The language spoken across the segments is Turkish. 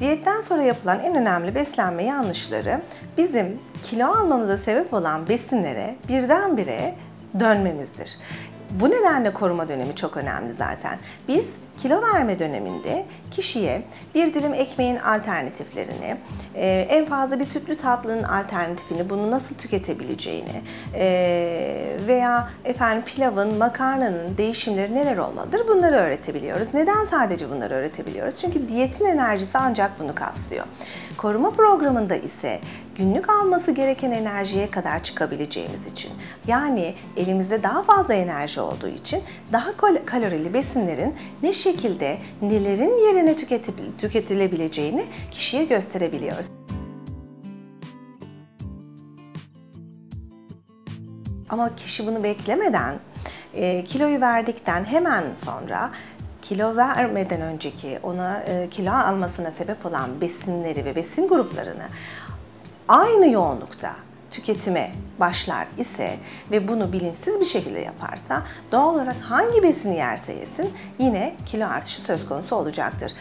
Diyetten sonra yapılan en önemli beslenme yanlışları bizim kilo almamıza sebep olan besinlere birdenbire dönmemizdir. Bu nedenle koruma dönemi çok önemli zaten. Biz kilo verme döneminde kişiye bir dilim ekmeğin alternatiflerini, e, en fazla bir sütlü tatlının alternatifini, bunu nasıl tüketebileceğini e, veya efendim pilavın, makarnanın değişimleri neler olmalıdır bunları öğretebiliyoruz. Neden sadece bunları öğretebiliyoruz? Çünkü diyetin enerjisi ancak bunu kapsıyor. Koruma programında ise günlük alması gereken enerjiye kadar çıkabileceğimiz için yani elimizde daha fazla enerji olduğu için daha kal- kalorili besinlerin ne şekilde nelerin yerine tüketilebileceğini kişiye gösterebiliyoruz. Ama kişi bunu beklemeden e, kiloyu verdikten hemen sonra kilo vermeden önceki ona e, kilo almasına sebep olan besinleri ve besin gruplarını aynı yoğunlukta tüketime başlar ise ve bunu bilinçsiz bir şekilde yaparsa doğal olarak hangi besini yerse yesin yine kilo artışı söz konusu olacaktır.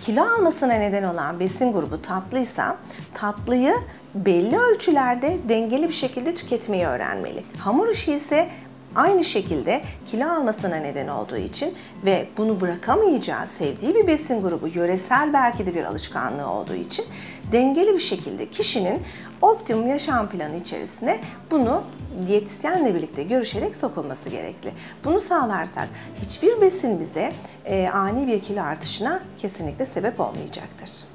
Kilo almasına neden olan besin grubu tatlıysa tatlıyı belli ölçülerde dengeli bir şekilde tüketmeyi öğrenmeli. Hamur işi ise aynı şekilde kilo almasına neden olduğu için ve bunu bırakamayacağı sevdiği bir besin grubu yöresel belki de bir alışkanlığı olduğu için dengeli bir şekilde kişinin optimum yaşam planı içerisine bunu diyetisyenle birlikte görüşerek sokulması gerekli. Bunu sağlarsak hiçbir besin bize e, ani bir kilo artışına kesinlikle sebep olmayacaktır.